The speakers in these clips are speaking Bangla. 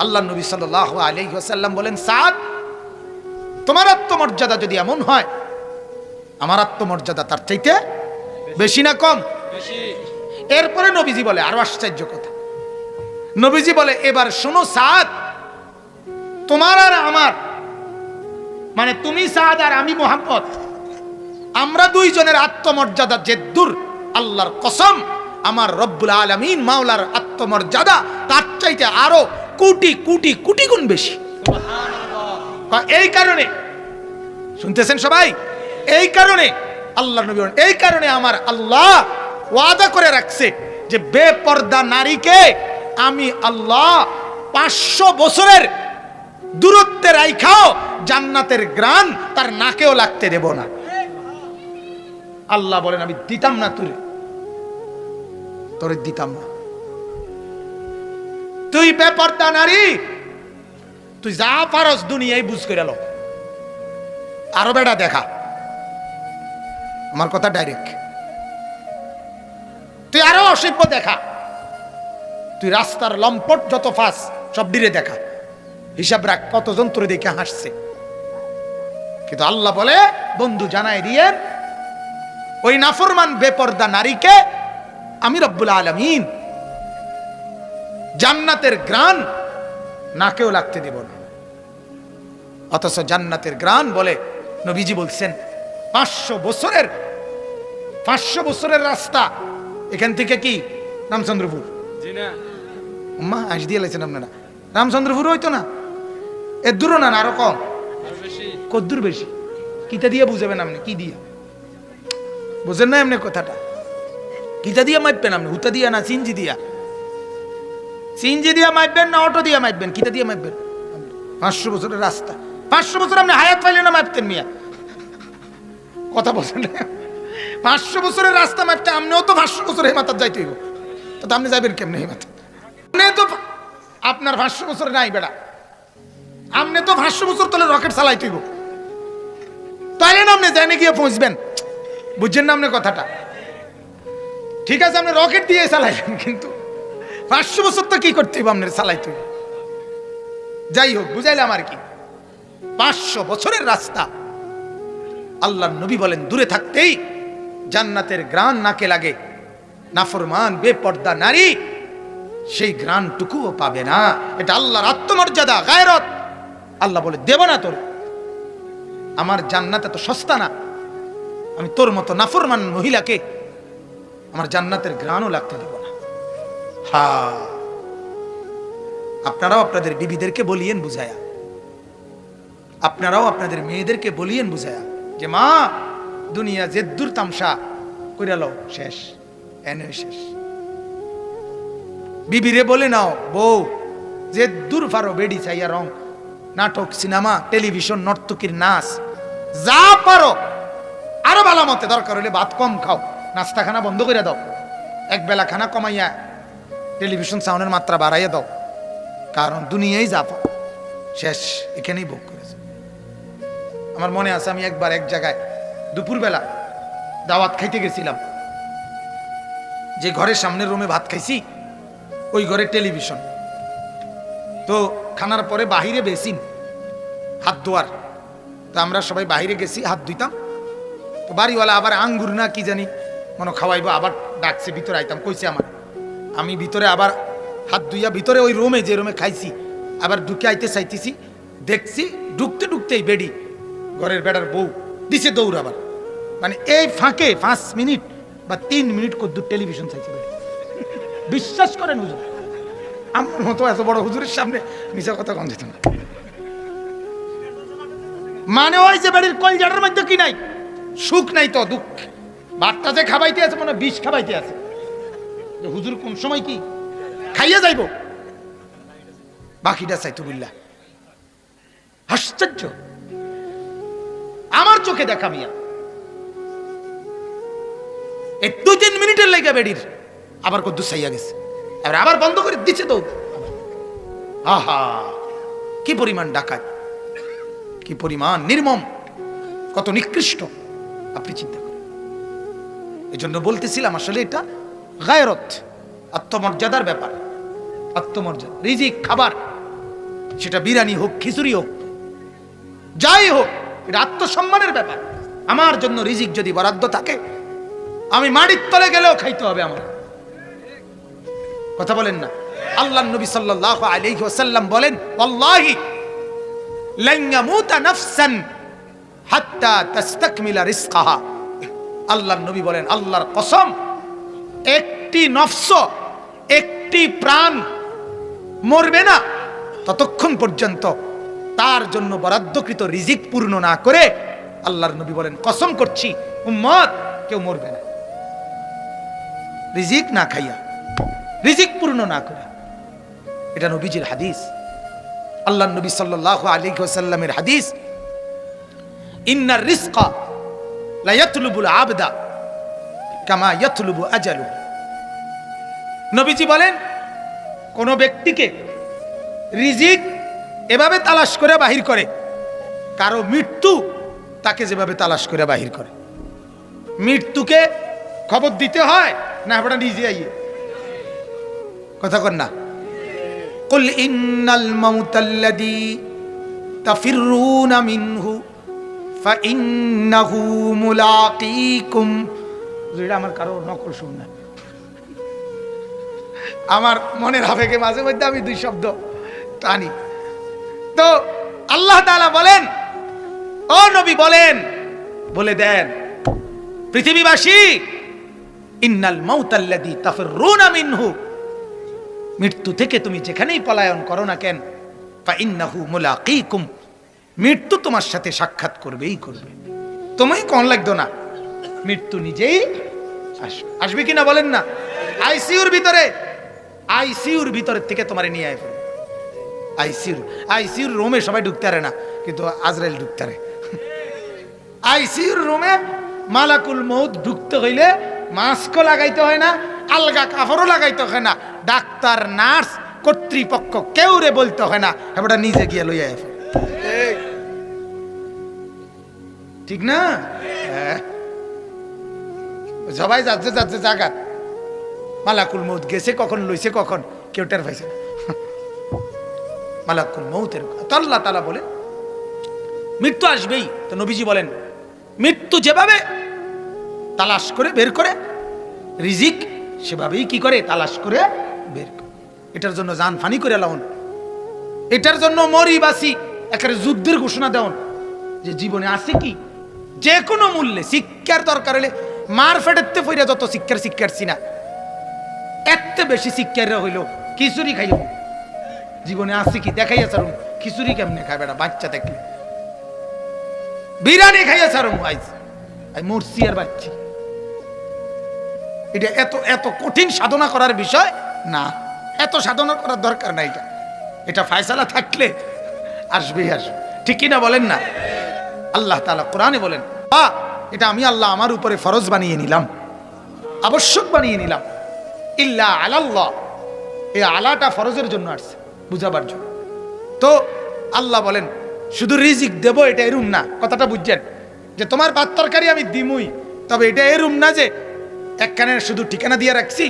আল্লাহ নবী সাল্লাহ আলহিহাসাল্লাম বলেন সাদ তোমার আত্মমর্যাদা যদি এমন হয় আমার আত্মমর্যাদা তার চাইতে বেশি না কম? এরপরে নবীজি বলে আরও আশ্চর্য কথা। নবীজি বলে এবার শোনো সাদ তোমার আর আমার মানে তুমি সাদ আর আমি মোহাম্মদ আমরা দুইজনের আত্মমর্যাদা যে দূর আল্লাহর কসম আমার রব্বুল আলমিন মাওলার আত্মমর্যাদা তার চাইতে আরও কোটি কোটি কোটি গুণ বেশি। এই কারণে। শুনতেছেন সবাই? এই কারণে আল্লাহ নবী এই কারণে আমার আল্লাহ ওয়াদা করে রাখছে যে বেপর্দা নারীকে আমি আল্লাহ পাঁচশো বছরের দূরত্বে রাইখাও জান্নাতের গ্রান তার নাকেও লাগতে দেব না। আল্লাহ বলেন, আমি দিতাম না তুই তোরে দিতাম না। তুই বেপর্দা নারী। তুই যা পারস দুনিয়ায় বুঝ করে লো। আরও বেটা দেখা। আমার কথা ডাইরেক্ট তুই আরও অসভ্য দেখা। তুই রাস্তার লম্পট যত ফাঁস, সব ডিরে দেখা। হিসাব রাখ কতজন তোরে দেখে হাসছে। কিন্তু আল্লাহ বলে, বন্ধু জানাই দিয়ে, ওই নাফরমান বেপর্দা নারীকে আমি রব্বুল আলমিন জান্নাতের গ্রান নাকেও লাগতে দেব না। অথচ জান্নাতের গ্রান বলে নবীজি বলছেন পাঁচশো বছরের পাঁচশো বছরের রাস্তা। এখান থেকে কি? রামচন্দ্রপুর। না। আস দিয়ে লাইছেন আপনারা। রামচন্দ্রপুর হইতো না। এর দূরও না আরও কম। কদ্দুর বেশি। কিতা দিয়ে বুঝাবেন আপনি কি দিয়ে? বুঝেন না এমনি কথাটা। কিতা দিয়ে মাপবেন আপনি হুতা দিয়া না চিনজি দিয়া। সিনজি দিয়ে মাপবেন না, অটো দিয়ে মাপবেন কিতা দিয়ে মাপবেন পাঁচশো বছরের রাস্তা। পাঁচশো বছর আপনি হায়াত পাইলে না মাপতেন মিয়া? কথা বলছেন? পাঁচশো বছরের রাস্তা মাপতে আপনিও তো পাঁচশো বছর হেমাতার যাইতে হইব। তো আপনি যাবেন কেমনে হেমাত আপনি তো আপনার পাঁচশো বছর নাই বেড়া। আপনি তো পাঁচশো বছর তলে রকেট চালাইতে হইব। তাইলে না আপনি জানে গিয়ে পৌঁছবেন। বুঝছেন না আপনি কথাটা? ঠিক আছে, আপনি রকেট দিয়ে চালাইলেন কিন্তু পাঁচশো বছর তো কি করতে হবে আপনার সালাই তুই? যাই হোক, বুঝাইলাম আর কি। পাঁচশো বছরের রাস্তা। আল্লাহ নবী বলেন, দূরে থাকতেই জান্নাতের গ্রান নাকে লাগে। নাফরমান, বেপর্দা নারী, সেই গ্রানটুকুও পাবে না। এটা আল্লাহর আত্মমর্যাদা, গায়রত। আল্লাহ বলে, দেব না তোর। আমার জান্নাত এত সস্তা না। আমি তোর মতো নাফরমান মহিলাকে আমার জান্নাতের গ্রানও লাগতে দেব। হা। আপনারাও আপনাদের বিবিদেরকে বলিয়েন বুঝায়া। আপনারাও আপনাদের মেয়েদেরকে বলিয়েন বুঝায়া যে, মা, দুনিয়া যে দূর তামসা কইরালো শেষ, এনে শেষ। বিবিরে বলে, নাও, বউ যে দূর ফারো বেডি চাইয়া রং, নাটক, সিনেমা, টেলিভিশন, নর্তকীর নাচ, যা পারো, আরও ভালো মতে দরকার হলে ভাত কম খাও নাস্তা খানা বন্ধ করে দাও এক বেলা খানা কমাইয়া টেলিভিশন সাউন্ডের মাত্রা বাড়াইয়া দাও। কারণ দুনিয়াই যা পাও শেষ, এখানেই ভোগ করেছে। আমার মনে আছে, আমি একবার এক জায়গায় দুপুরবেলা দাওয়াত খাইতে গেছিলাম। যে ঘরের সামনের রুমে ভাত খাইছি, ওই ঘরে টেলিভিশন। তো খানার পরে বাহিরে বেসিন, হাত ধোয়ার। তো আমরা সবাই বাইরে গেছি, হাত ধুইতাম। তো বাড়িওয়ালা আবার আঙ্গুর না কি জানি, মনে খাওয়াইবো, আবার ডাকছে, ভিতরে আইতাম, কইছে আমার। আমি ভিতরে আবার হাত ধুইয়া ভিতরে ওই রুমে, যে রুমে খাইছি, আবার ঢুকে আইতে চাইতেছি, দেখছি ঢুকতে ঢুকতেই বেডি, ঘরের বেড়ার বউ, দিছে দৌড় আবার। মানে এই ফাঁকে পাঁচ মিনিট বা তিন মিনিট কদ্দুর টেলিভিশন চাইছে বিশ্বাস করেন হুজুর, আমার মতো এত বড় হুজুরের সামনে মিশা কথা কম যেত না। মানে ওই যে বাড়ির কলজাটার মধ্যে কি নাই? সুখ নাই তো, দুঃখ। ভাতটা যে খাবাইতে আছে, মনে বিষ খাবাইতে আছে। যে হুজুর কোন সময় কি? খাইয়া যাইব। বাকিটা চাইতো বুল্লা আশ্চর্য। আমার চোখে দেখা মিয়া। এই দুই তিন মিনিটের লেগে বেডির। আবার কদ্দু সাইয়া গেছে। এবার আবার বন্ধ করে দিচ্ছে তো। আহা, কি পরিমাণ ডাকাত। কি পরিমাণ নির্মম। কত নিকৃষ্ট। আপনি চিন্তা করেন। এই জন্য বলতেছিলাম আসলে এটা গায়রত, আত্মমর্যাদার ব্যাপার। আত্মমর্যাদা, রিজিক, খাবার, সেটা বিরিয়ানি হোক, খিচুড়ি হোক, যাই হোক, এটা আত্মসম্মানের ব্যাপার। আমার জন্য রিজিক যদি বরাদ্দ থাকে, আমি মাটির তলে গেলেও খাইতে হবে আমার। কথা বলেন না। আল্লাহ নবী সাল্লাল্লাহু আলাইহি ওয়াসাল্লাম বলেন, ওয়াল্লাহি লান ইয়ামুতা নাফসান হাত্তা তাস্তাকমিলা রিজকাহা। আল্লাহ নবী বলেন, আল্লাহর কসম একটি নফস, একটি প্রাণ মরবে না। ততক্ষণ পর্যন্ত তার জন্য বরাদ্দকৃত রিজিক পূর্ণ না করে আল্লাহর নবী বলেন, কসম করছি, উম্মত, কেউ মরবে না। রিজিক না খাইয়া, রিজিক পূর্ণ না করে এটা নবীজির হাদিস। আল্লাহ নবী সাল্লাল্লাহু আলাইহি সাল্লামের হাদিস, ইন্নার রিজকা লা ইয়াতলুবুল আবদা। কামা ইয়াতলুবু আজালু নবীজি বলেন কোন ব্যক্তিকে রিজিক এভাবে তালাশ করে বাহির করে কারো মৃত্যু তাকে যেভাবে তালাশ করে বাহির করে মৃত্যুকে খবর দিতে হয় না আপনারা নিজে আইয়ে কথা কর না قل إن الموت الذي تفرون منه فإنه ملاقيكم যেটা আমার কারও নকল শুন না। আমার মনের আবেগে মাঝে মধ্যে আমি দুই শব্দ টানি। তো আল্লাহ তাআলা বলেন, ও নবী বলেন, বলে দেন, পৃথিবীবাসী, ইন্নাল মাউতাল্লাযী তাফররুনা মিনহু। মৃত্যু থেকে তুমি যেখানেই পলায়ন করো না কেন, ফা ইন্নাহু মুলাকিকুম। মৃত্যু তোমার সাথে সাক্ষাৎ করবেই করবে। তোমায় কন লাগতো না? মৃত্যু নিজেই আসবে আসবে কিনা বলেন না আইসিইউর ভিতরে আইসিইউর ভিতরে থেকে তোমারে নিয়ে আয় ফেলবে আইসিইউর আইসিইউর রুমে সবাই ঢুকতে পারে না, কিন্তু আজরাইল ঢুকতে পারে আইসিইউর রুমে মালাকুল মৌত ঢুকতে হইলে মাস্কও লাগাইতে হয় না, আলগা কাপড়ও লাগাইতে হয় না, ডাক্তার, নার্স, কর্তৃপক্ষ কেউ রে বলতে হয় না এবার নিজে গিয়ে লইয়া। ঠিক না হ্যাঁ। সবাই যাচ্ছে যাচ্ছে জাগাত মালাকুল মৌত গেছে কখন, লইছে কখন, কেউ টের পাইছে না। মালাকুল মৌতের আল্লাহ তালা বলেন, মৃত্যু আসবেই। তো নবীজি বলেন, মৃত্যু যেভাবে তালাশ করে বের করে, রিজিক সেভাবেই কি করে? তালাশ করে বের করে। এটার জন্য জান ফানি করে লাউন। এটার জন্য মরি বাসি একেবারে যুদ্ধের ঘোষণা দেওন। যে জীবনে আছে কি? যে কোনো মূল্যে শিক্ষার দরকার হলে মার ফেটেতে ফইরা যত শিক্ষার শিক্ষার্থী না এত বেশি শিক্ষার হইল খিচুড়ি খাইব। জীবনে আছে কি, দেখাইয়া ছাড়ুন খিচুড়ি কেমনে খায় বেটা বাচ্চা দেখলে। বিরিয়ানি খাইয়া ছাড়ুন আইজ, আই মরছি আর বাচ্চি। এটা এত এত কঠিন সাধনা করার বিষয় না, এত সাধনা করার দরকার নাই এটা। এটা ফায়সালা থাকলে আসবেই, আসবে। ঠিক কিনা বলেন না? আল্লাহ তালা কোরআনে বলেন, আ এটা আমি আল্লাহ আমার উপরে ফরজ বানিয়ে নিলাম, আবশ্যক বানিয়ে নিলাম। ইল্লা আলাল্লাহ। এই আলাটা ফরজের জন্য আসছে, বুঝাবার জন্য। তো আল্লাহ বলেন, শুধু রিজিক দেব, এটা এরুম না। কথাটা বুঝছেন? যে তোমার পাত তরকারি আমি দিমুই, তবে এটা এরুম না যে একখানে শুধু ঠিকানা দিয়ে রাখছি,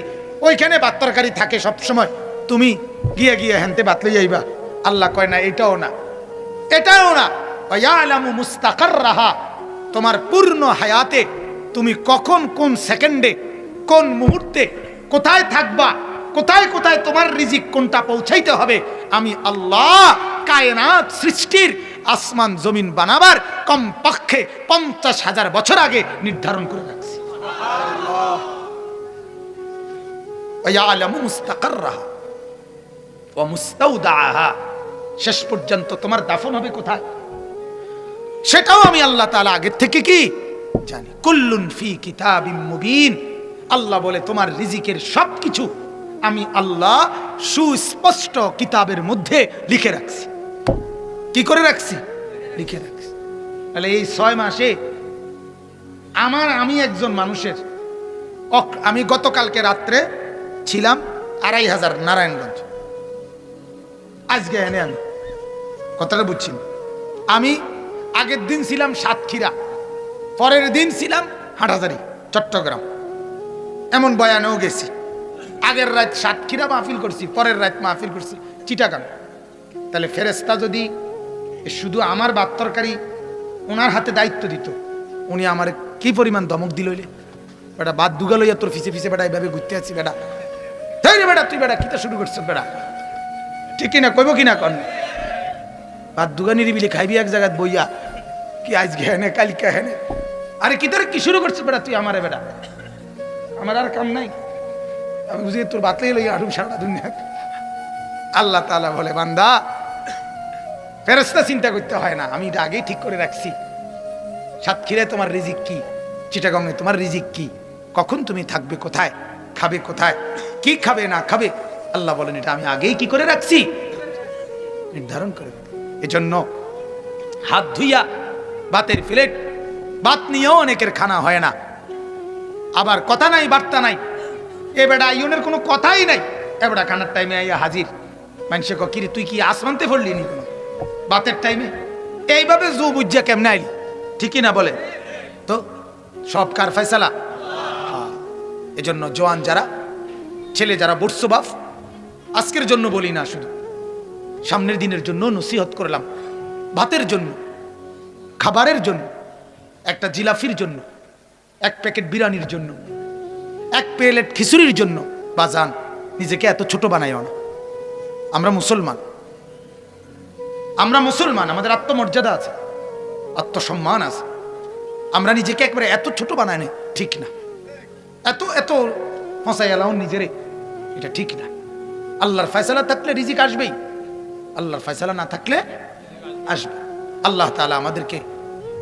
ওইখানে ভাত তরকারি থাকে সব সময় তুমি গিয়ে গিয়ে হেনতে ভাত লই যাইবা আল্লাহ কয় না, এটাও না। এটাও না। মুস্তাকার রাহা তোমার পূর্ণ হায়াতে তুমি কখন কোন সেকেন্ডে কোন মুহূর্তে কোথায় থাকবা, কোথায় কোথায় তোমার রিজিক কোনটা পৌঁছাইতে হবে, আমি আল্লাহ কায়নাত সৃষ্টির আসমান জমিন বানাবার কমপক্ষে পঞ্চাশ হাজার বছর আগে নির্ধারণ করে রাখছি। শেষ পর্যন্ত তোমার দাফন হবে কোথায়? সেটাও আমি আল্লাহ তাআলা আগের থেকে কি? জানি। কুল্লুন ফি কিতাবিম মুবিন। আল্লাহ বলে, তোমার রিজিকের সবকিছু আমি আল্লাহ সুস্পষ্ট কিতাবের মধ্যে লিখে রাখছি। কি করে রাখছি? লিখে রাখছি। তাহলে এই ছয় মাসে আমার, আমি একজন মানুষের আমি গতকালকে রাত্রে ছিলাম আড়াই হাজার নারায়ণগঞ্জ। আজকে এনে আমি কথাটা বুঝছি আমি আগের দিন ছিলাম সাতক্ষীরা, পরের দিন ছিলাম হাটহাজারি চট্টগ্রাম। এমন বয়ানেও গেছি। আগের রাত সাতক্ষীরা মাহফিল করছি, পরের রাত মাহফিল করছি, চিটাগাং। তাহলে ফেরেস্তা যদি শুধু আমার বাদ তরকারি ওনার হাতে দায়িত্ব দিত, উনি আমার কি পরিমাণ দমক দিল বেটা বাদ দুগা লইয়া তোর ফিসে ফিসে বেটা এইভাবে ঘুরতে আছি বেটা। তাই রে বেটা, তুই বেটা কিতা শুরু করছিস বেটা? ঠিক কিনা, কইব কিনা কন? বাদ দুগা নিরিবিলি খাইবি এক জায়গায় বইয়া। কি আজ ঘেনে কালিকা হেনে? আরে কি কি শুরু করছিস বেটা তুই আমারে বেটা? আমার আর কাম নাই। আমি বুঝি তোর বাতলাই লইয়া আরুম সারা দুনিয়া আল্লাহ তাআলা বলে, বান্দা ফেরেস্তা চিন্তা করতে হয় না, আমি এটা আগেই ঠিক করে রাখছি। সাতক্ষীরায় তোমার রিজিক কি? চিটাগংয়ে তোমার রিজিক কি? কখন তুমি থাকবে কোথায়? খাবে কোথায়? কি খাবে না খাবে? আল্লাহ বলেন, এটা আমি আগেই কি করে রাখছি? নির্ধারণ করে এজন্য হাত ধুইয়া বাতের প্লেট বাত নিয়েও অনেকের খানা হয় না। আবার কথা নাই, বার্তা নাই। এ বেটা ইউনের কোনো কথাই নাই। এ বেটা খানার টাইমে আইয়া হাজির। মানুষে কিরে, তুই কি আসমানতে পড়লি নি কোনো বাতের টাইমে, এইভাবে জু বুঝা কেমনে আইলি? ঠিকই না বলে। তো সব কার ফয়সালা? হ্যাঁ। এজন্য জওয়ান যারা, ছেলে যারা বাপ আজকের জন্য বলি না শুধু। সামনের দিনের জন্য নসিহত করলাম। ভাতের জন্য, খাবারের জন্য, একটা জিলাফির জন্য, এক প্যাকেট বিরিয়ানির জন্য, এক প্লেট খিচুড়ির জন্য। বাজান, নিজেকে এত ছোট বানাইও না। আমরা মুসলমান। আমরা মুসলমান, আমাদের আত্মমর্যাদা আছে, আত্মসম্মান আছে। আমরা নিজেকে একবারে এত ছোট বানাই ঠিক না। এত এত ফসাই এলাও নিজেরে, এটা ঠিক না। আল্লাহর ফয়সালা থাকলে রিজিক আসবেই। আল্লাহর ফয়সালা না থাকলে আসবে। আল্লাহ তালা আমাদেরকে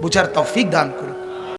বুঝার তৌফিক দান করুন